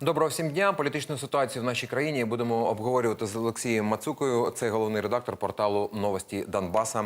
Доброго всім дня. Політичну ситуацію в нашій країні будемо обговорювати з Олексієм Мацукою. Це головний редактор порталу Новості Донбаса.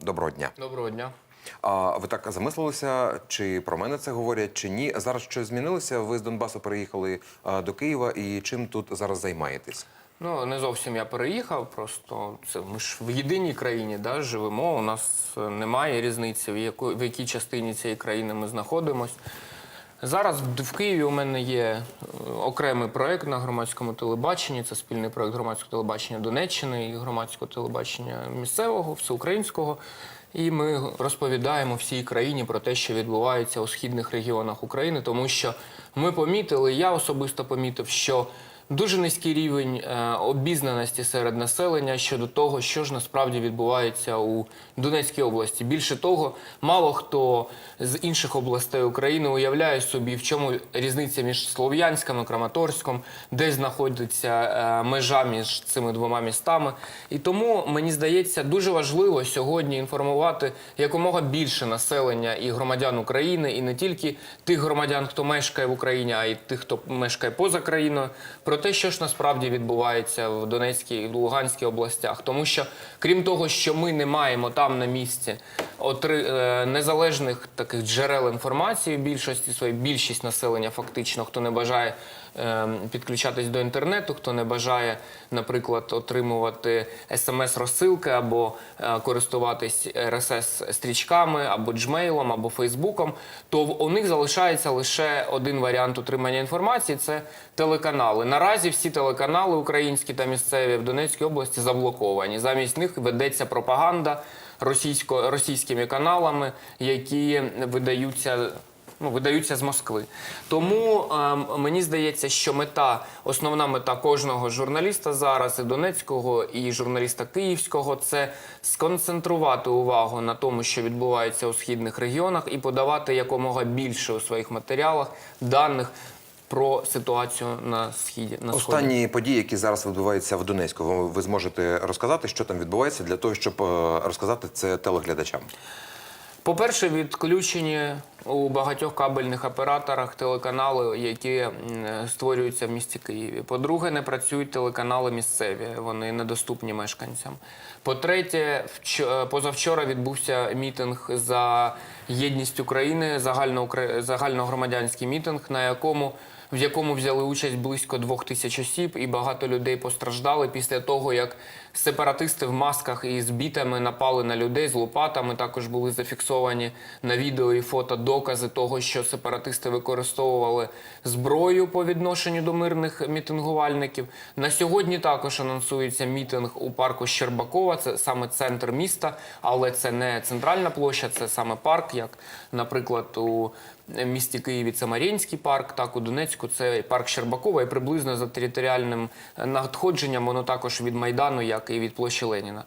Доброго дня. Доброго дня. А ви так замислилися, чи про мене це говорять, чи ні? Зараз щось змінилося? Ви з Донбасу переїхали до Києва, і чим тут зараз займаєтесь? Ну не зовсім я переїхав. Просто це ми ж в єдиній країні да, живемо. У нас е, немає різниці, в яку в якій частині цієї країни ми знаходимось. Зараз в Києві у мене є е, окремий проект на громадському телебаченні. Це спільний проект громадського телебачення Донеччини і громадського телебачення місцевого, всеукраїнського. І ми розповідаємо всій країні про те, що відбувається у східних регіонах України, тому що ми помітили, я особисто помітив, що Дуже низький рівень е, обізнаності серед населення щодо того, що ж насправді відбувається у Донецькій області. Більше того, мало хто з інших областей України уявляє собі, в чому різниця між Слов'янськом і Краматорськом, де знаходиться е, межа між цими двома містами. І тому мені здається дуже важливо сьогодні інформувати якомога більше населення і громадян України, і не тільки тих громадян, хто мешкає в Україні, а й тих, хто мешкає поза країною, про те, що ж насправді відбувається в Донецькій і Луганській областях. Тому що, крім того, що ми не маємо там на місці отри... е, незалежних таких джерел інформації, в більшості своїй більшість населення, фактично, хто не бажає підключатись до інтернету, хто не бажає, наприклад, отримувати смс-розсилки або е, користуватись RSS-стрічками, або джмейлом, або Фейсбуком, то у них залишається лише один варіант отримання інформації це телеканали. Наразі всі телеканали українські та місцеві в Донецькій області заблоковані. Замість них ведеться пропаганда російськими каналами, які видаються. Ну, видаються з Москви. Тому ем, мені здається, що мета, основна мета кожного журналіста зараз, і Донецького, і журналіста Київського, це сконцентрувати увагу на тому, що відбувається у східних регіонах, і подавати якомога більше у своїх матеріалах даних про ситуацію на східі. На сході. Останні події, які зараз відбуваються в Донецьку, ви- ви зможете розказати, що там відбувається, для того, щоб е, розказати це телеглядачам. По-перше, відключені у багатьох кабельних операторах телеканали, які створюються в місті Києві. По-друге, не працюють телеканали місцеві, вони недоступні мешканцям. По-третє, е, позавчора відбувся мітинг за єдність України, загальногромадянський мітинг, на якому в якому взяли участь близько двох тисяч осіб, і багато людей постраждали після того, як сепаратисти в масках і з бітами напали на людей з лопатами. Також були зафіксовані на відео і фото докази того, що сепаратисти використовували зброю по відношенню до мирних мітингувальників. На сьогодні також анонсується мітинг у парку Щербакова. Це саме центр міста, але це не центральна площа, це саме парк, як, наприклад, у місті Києві це Мар'їнський парк, так у Донецьку це парк Щербакова, і приблизно за територіальним надходженням воно також від Майдану, як і від площі Леніна.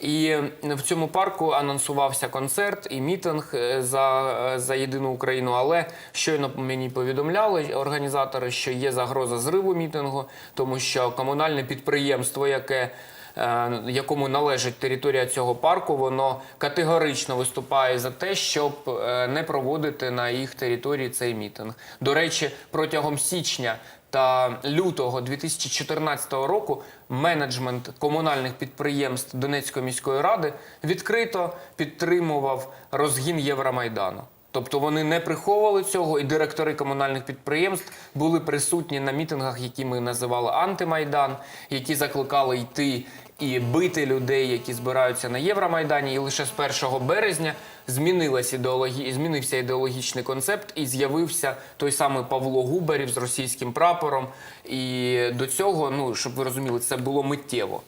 І в цьому парку анонсувався концерт і мітинг е, за, е, за єдину Україну. Але щойно мені повідомляли організатори, що є загроза зриву мітингу, тому що комунальне підприємство, яке якому належить територія цього парку, воно категорично виступає за те, щоб е, не проводити на їх території цей мітинг. До речі, протягом січня та лютого 2014 року менеджмент комунальних підприємств Донецької міської ради відкрито підтримував розгін Євромайдану. Тобто вони не приховували цього, і директори комунальних підприємств були присутні на мітингах, які ми називали антимайдан, які закликали йти і бити людей, які збираються на Євромайдані. І лише з 1 березня змінилась ідеологі... змінився ідеологічний концепт, і з'явився той самий Павло Губарів з російським прапором. І до цього, ну щоб ви розуміли, це було миттєво.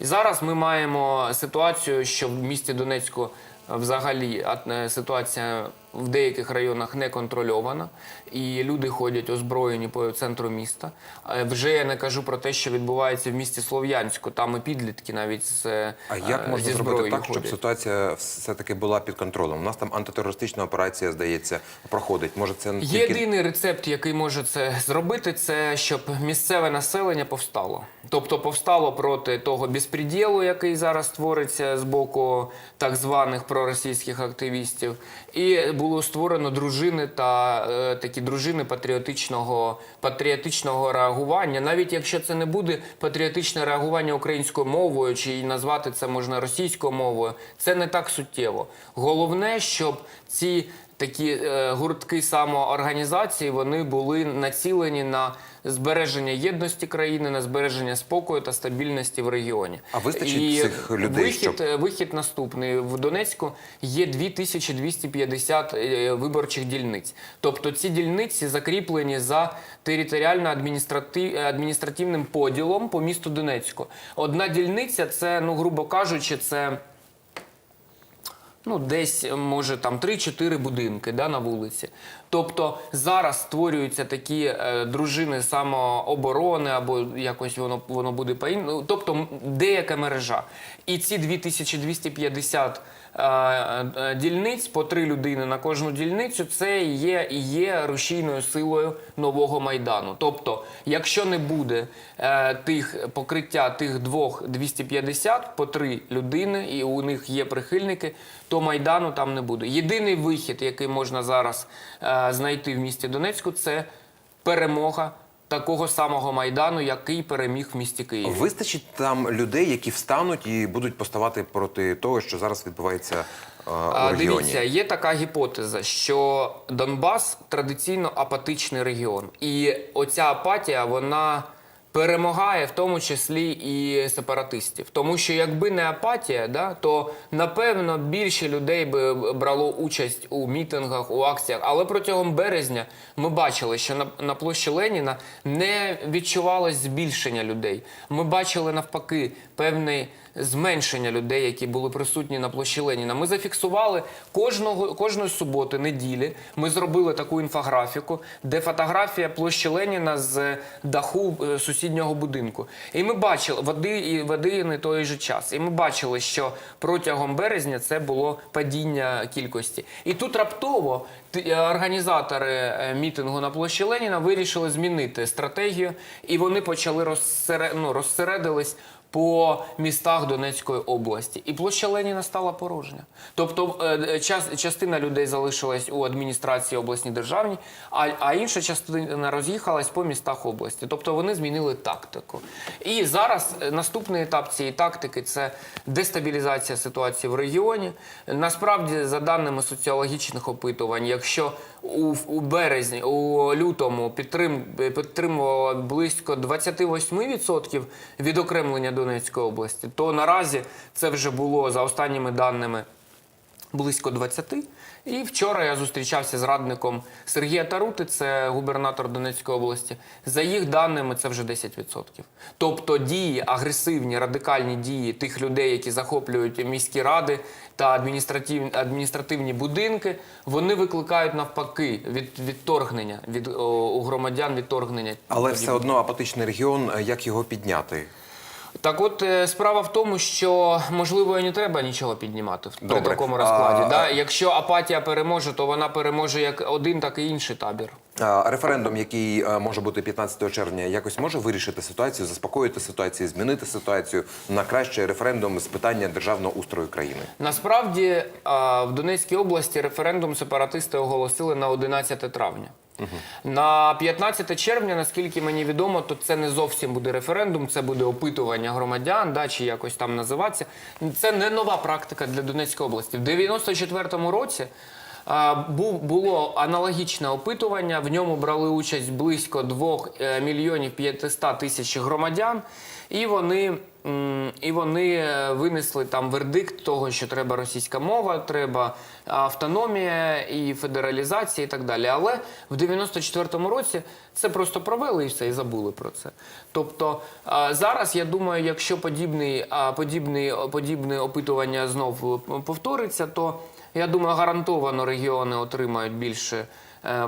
І зараз ми маємо ситуацію, що в місті Донецьку взагалі а- ситуація в деяких районах не контрольована, і люди ходять озброєні по центру міста. Е, Вже я не кажу про те, що відбувається в місті Слов'янську. Там і підлітки навіть з е, А як можна зі зробити так, щоб ситуація все-таки була під контролем? У нас там антитерористична операція, здається, проходить. Може, це тільки Єдиний рецепт, який може це зробити, це щоб місцеве населення повстало. Тобто повстало проти того безпреділу, який зараз твориться з боку так званих проросійських активістів, і було створено дружини та е, такі дружини патріотичного, патріотичного реагування. Навіть якщо це не буде патріотичне реагування українською мовою, чи назвати це можна російською мовою, це не так суттєво. Головне, щоб ці такі е, гуртки самоорганізації вони були націлені на збереження єдності країни, на збереження спокою та стабільності в регіоні. А вистачить І цих людей, вихід, щоб- Е, Вихід наступний. В Донецьку є 2250 е, виборчих дільниць. Тобто ці дільниці закріплені за територіально-адміністративним поділом по місту Донецьку. Одна дільниця це, ну, грубо кажучи, це. Ну, десь може там 3-4 будинки да, на вулиці. Тобто зараз створюються такі е, дружини самооборони, або якось воно воно буде по іншому. Тобто деяка мережа. І ці 2250 е, е, дільниць по три людини на кожну дільницю, це є є рушійною силою нового майдану. Тобто, якщо не буде е, тих покриття тих двох 250 по три людини, і у них є прихильники, то майдану там не буде. Єдиний вихід, який можна зараз е, знайти в місті Донецьку, це перемога такого самого майдану, який переміг в місті Києві. Вистачить там людей, які встануть і будуть поставати проти того, що зараз відбувається е, у регіоні. Дивіться, є така гіпотеза, що Донбас традиційно апатичний регіон, і оця апатія вона перемагає в тому числі і сепаратистів. Тому що якби не апатія, да, то напевно більше людей би брало участь у мітингах, у акціях. Але протягом березня ми бачили, що на, на площі Леніна не відчувалось збільшення людей. Ми бачили навпаки певний зменшення людей, які були присутні на площі Леніна. Ми зафіксували кожного кожної суботи, неділі. Ми зробили таку інфографіку, де фотографія площі Леніна з даху е, сусіднього будинку. І ми бачили води і води не той же час. І ми бачили, що протягом березня це було падіння кількості. І тут раптово е, організатори е, мітингу на площі Леніна вирішили змінити стратегію, і вони почали розсере... ну, розсередились по містах Донецької області. І площа Леніна стала порожня. Тобто е, час, частина людей залишилась у адміністрації обласній державній, а, інша частина роз'їхалась по містах області. Тобто вони змінили тактику. І зараз е, наступний етап цієї тактики це дестабілізація ситуації в регіоні. Насправді, за даними соціологічних опитувань, якщо у, березні, у лютому підтрим, підтримувало близько 28% відокремлення Донецької області, то наразі це вже було за останніми даними близько 20. І вчора я зустрічався з радником Сергія Тарути, це губернатор Донецької області. За їх даними, це вже 10%. Тобто дії, агресивні, радикальні дії тих людей, які захоплюють міські ради та адміністративні, адміністративні будинки, вони викликають навпаки від відторгнення від о, у громадян відторгнення. Але все одно апатичний регіон, як його підняти? Так от е, справа в тому, що можливо і не треба нічого піднімати в при такому розкладі. А- Да? Якщо апатія переможе, то вона переможе як один, так і інший табір. А, Референдум, який е, може бути 15 червня, якось може вирішити ситуацію, заспокоїти ситуацію, змінити ситуацію на краще референдум з питання державного устрою країни. Насправді в Донецькій області референдум сепаратисти оголосили на 11 травня. На 15 червня, наскільки мені відомо, то це не зовсім буде референдум, це буде опитування громадян, да, чи якось там називатися. Це не нова практика для Донецької області. В 94-му році було аналогічне опитування. В ньому брали участь близько 2 е, мільйонів 500 тисяч громадян, і вони, і вони е, винесли там вердикт того, що треба російська мова, треба автономія і федералізація і так далі. Але в 94-му році це просто провели і все, і забули про це. Тобто зараз я думаю, якщо подібний, подібний, подібне опитування знов е, повториться, то я думаю, гарантовано регіони отримають більше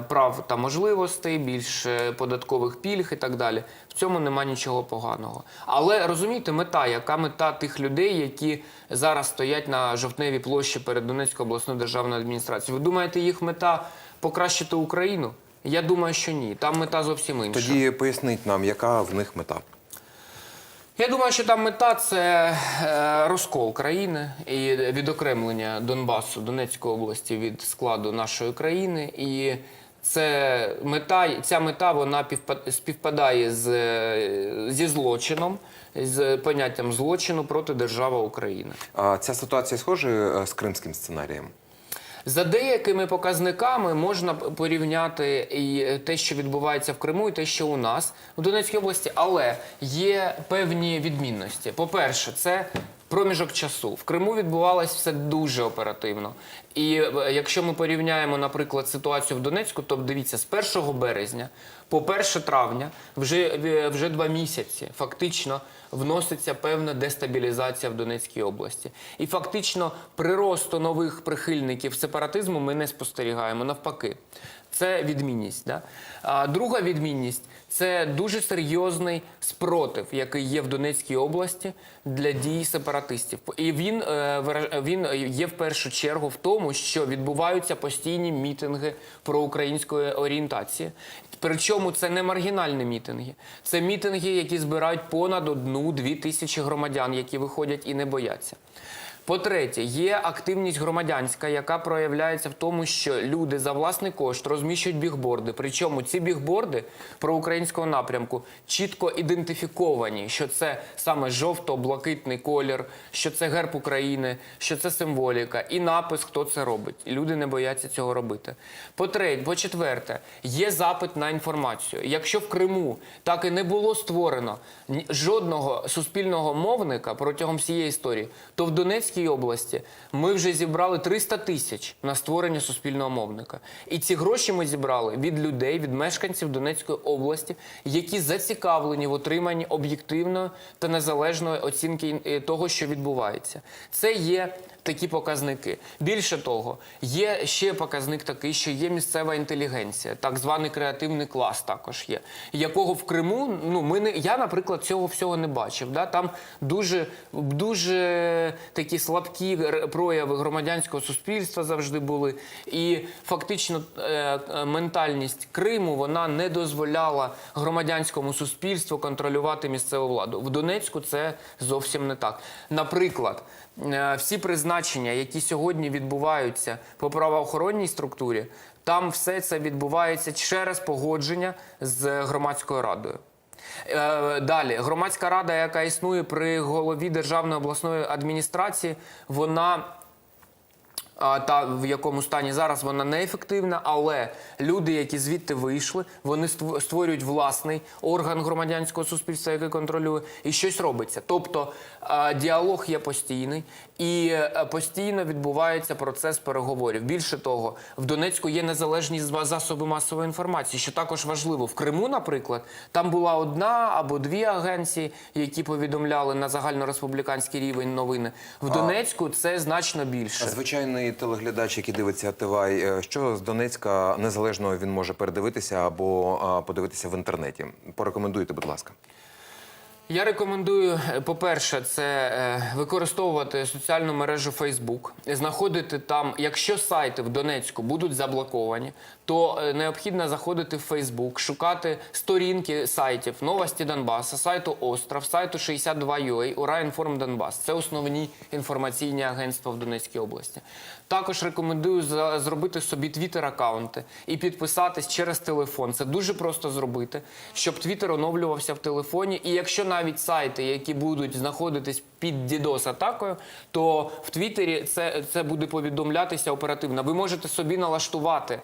прав та можливостей, більше податкових пільг і так далі. В цьому нема нічого поганого. Але розумієте, мета, яка мета тих людей, які зараз стоять на жовтневій площі перед Донецькою обласною державною адміністрацією. Ви думаєте, їх мета покращити Україну? Я думаю, що ні. Там мета зовсім інша. Тоді поясніть нам, яка в них мета. Я думаю, що там мета це е, розкол країни і відокремлення Донбасу, Донецької області від складу нашої країни. І це мета, ця мета вона півпа- співпадає з, е, зі злочином, з поняттям злочину проти держави України. А ця ситуація схожа е, з кримським сценарієм? За деякими показниками можна порівняти і те, що відбувається в Криму, і те, що у нас в Донецькій області, але є певні відмінності. По-перше, це проміжок часу. В Криму відбувалося все дуже оперативно. І е, якщо ми порівняємо, наприклад, ситуацію в Донецьку, то дивіться, з 1 березня по 1 травня вже, е, вже два місяці фактично вноситься певна дестабілізація в Донецькій області. І фактично приросту нових прихильників сепаратизму ми не спостерігаємо. Навпаки, це відмінність. Да? А друга відмінність це дуже серйозний спротив, який є в Донецькій області для дій сепаратистів. І він, е, він є в першу чергу в тому, що відбуваються постійні мітинги проукраїнської орієнтації. Причому це не маргінальні мітинги, це мітинги, які збирають понад одну-дві тисячі громадян, які виходять і не бояться. По-третє, є активність громадянська, яка проявляється в тому, що люди за власний кошт розміщують бігборди. Причому ці бігборди проукраїнського напрямку чітко ідентифіковані, що це саме жовто-блакитний колір, що це герб України, що це символіка, і напис, хто це робить. І люди не бояться цього робити. По-третє, по-четверте, є запит на інформацію. Якщо в Криму так і не було створено жодного суспільного мовника протягом всієї історії, то в Донецькій області ми вже зібрали 300 тисяч на створення суспільного мовника. І ці гроші ми зібрали від людей, від мешканців Донецької області, які зацікавлені в отриманні об'єктивної та незалежної оцінки е, того, що відбувається. Це є такі показники. Більше того, є ще показник такий, що є місцева інтелігенція, так званий креативний клас також є, якого в Криму, ну ми не я, наприклад, цього всього не бачив. Да? Там дуже, дуже такі слабкі прояви громадянського суспільства завжди були. І фактично е, е, ментальність Криму вона не дозволяла громадянському суспільству контролювати місцеву владу. В Донецьку це зовсім не так. Наприклад, е, всі призначення, які сьогодні відбуваються по правоохоронній структурі, там все це відбувається через погодження з громадською радою. Е, Далі, громадська рада, яка існує при голові Державної обласної адміністрації, вона та в якому стані зараз вона неефективна, але люди, які звідти вийшли, вони створюють власний орган громадянського суспільства, який контролює, і щось робиться. Тобто діалог є постійний і е, постійно відбувається процес переговорів. Більше того, в Донецьку є незалежні засоби масової інформації, що також важливо. В Криму, наприклад, там була одна або дві агенції, які повідомляли на загальнореспубліканський рівень новини. В Донецьку це значно більше. Звичайний телеглядач, який дивиться Тивай, е, що з Донецька незалежного він може передивитися або подивитися в інтернеті. Порекомендуйте, будь ласка. Я рекомендую, е, по-перше, це е, використовувати соціальну мережу Facebook, знаходити там, якщо сайти в Донецьку будуть заблоковані, то е, необхідно заходити в Facebook, шукати сторінки сайтів Новості Донбаса, сайту Остров, сайту 62UA, Ураінформ Донбас. Це основні інформаційні агентства в Донецькій області. Також рекомендую зробити собі твіттер-аккаунти і підписатись через телефон. Це дуже просто зробити, щоб твіттер оновлювався в телефоні. І якщо навіть сайти, які будуть знаходитись під DDoS атакою, то в Твіттері це, це буде повідомлятися оперативно. Ви можете собі налаштувати е,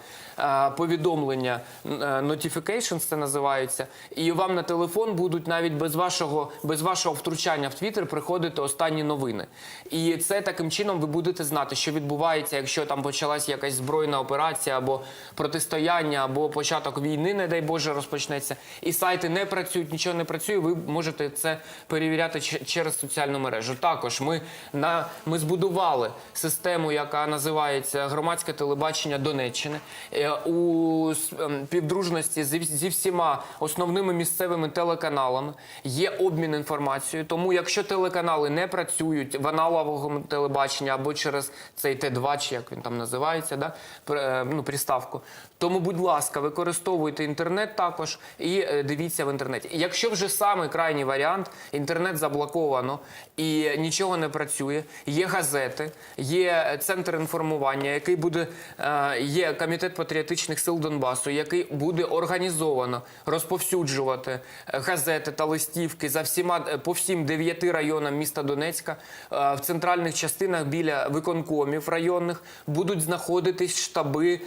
повідомлення е, notifications, це називається, і вам на телефон будуть навіть без вашого, без вашого втручання в Твіттер приходити останні новини. І це таким чином ви будете знати, що відбувається, якщо там почалась якась збройна операція або протистояння, або початок війни, не дай Боже, розпочнеться. І сайти не працюють, нічого не працює. Ви можете це перевіряти через соціальну мережу. Також ми на ми збудували систему, яка називається громадське телебачення Донеччини Е, у с- ем, співдружності зі, всіма основними місцевими телеканалами. Є обмін інформацією. Тому, якщо телеканали не працюють в аналоговому телебаченні або через цей Т2, чи як він там називається, да? е, ну, приставку, Тому, будь ласка, використовуйте інтернет також і е, дивіться в інтернеті. Якщо вже самий крайній варіант, інтернет заблоковано і нічого не працює, є газети, є центр інформування, який буде е, є комітет патріотичних сил Донбасу, який буде організовано розповсюджувати е, газети та листівки за всіма по всім дев'яти районам міста Донецька в центральних частинах біля виконкомів районних будуть знаходитись штаби,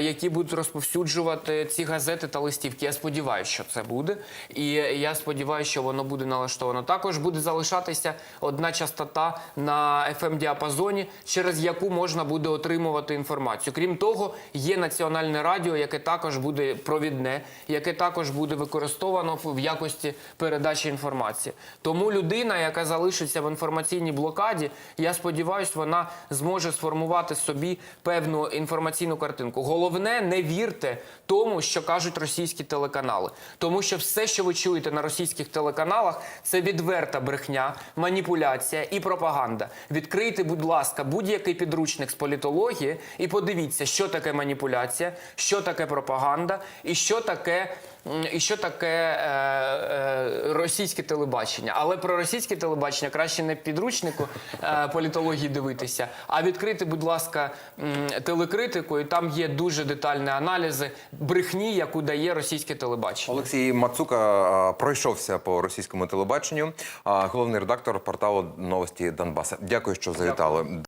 які будуть розповсюджувати ці газети та листівки. Я сподіваюся, що це буде, і я сподіваюся, що воно буде налаштовано. Також буде залишатися одна частота на fm діапазоні, через яку можна буде отримувати інформацію. Крім того, є національне радіо, яке також буде провідне, яке також буде використовано в якості передачі інформації. Тому людина, яка залишиться в інформаційній блокаді, я сподіваюся, вона зможе сформувати собі певну інформаційну картинку. Головне, не вірте тому, що кажуть російські телеканали, тому що все, що ви чуєте на російських телеканалах, це відверта брехня, маніпуляція і пропаганда. Відкрийте, будь ласка, будь-який підручник з політології і подивіться, що таке маніпуляція, що таке пропаганда і що таке. І що таке е, е, російське телебачення? Але про російське телебачення краще не підручнику е, політології дивитися, а відкрити, будь ласка, телекритику, і там є дуже детальні аналізи брехні, яку дає російське телебачення. Олексій Мацука пройшовся по російському телебаченню, а, головний редактор порталу Новості Донбаса. Дякую, що завітали.